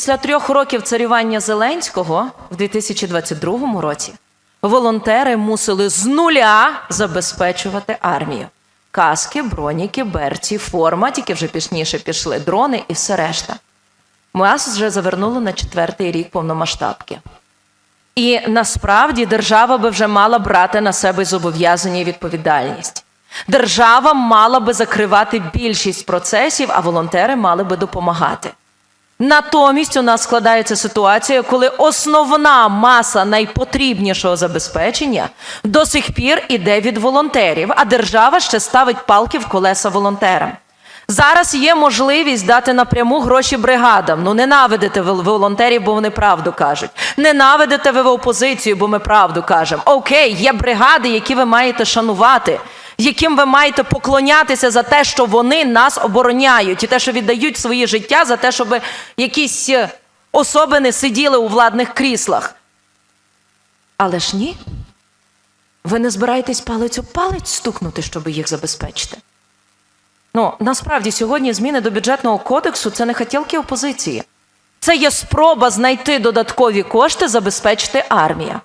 Після трьох років царювання Зеленського в 2022 році волонтери мусили з нуля забезпечувати армію. Каски, броніки, берці, форма, тільки вже пішніше пішли, дрони і все решта. Ми Нас вже завернули на четвертий рік повномасштабки. І насправді держава би вже мала брати на себе зобов'язання і відповідальність. Держава мала би закривати більшість процесів, а волонтери мали би допомагати. Натомість у нас складається ситуація, коли основна маса найпотрібнішого забезпечення до сих пір іде від волонтерів, а держава ще ставить палки в колеса волонтерам. Зараз є можливість дати напряму гроші бригадам. Ну ненавидите ви волонтерів, бо вони правду кажуть. Ненавидите ви опозицію, бо ми правду кажемо. Окей, є бригади, які ви маєте шанувати, яким ви маєте поклонятися за те, що вони нас обороняють, і те, що віддають свої життя за те, щоб якісь е, особини сиділи у владних кріслах. Але ж ні. Ви не збираєтесь палець об палець стукнути, щоб їх забезпечити. Ну, насправді сьогодні зміни до бюджетного кодексу це не хотілки опозиції. Це є спроба знайти додаткові кошти, забезпечити армія.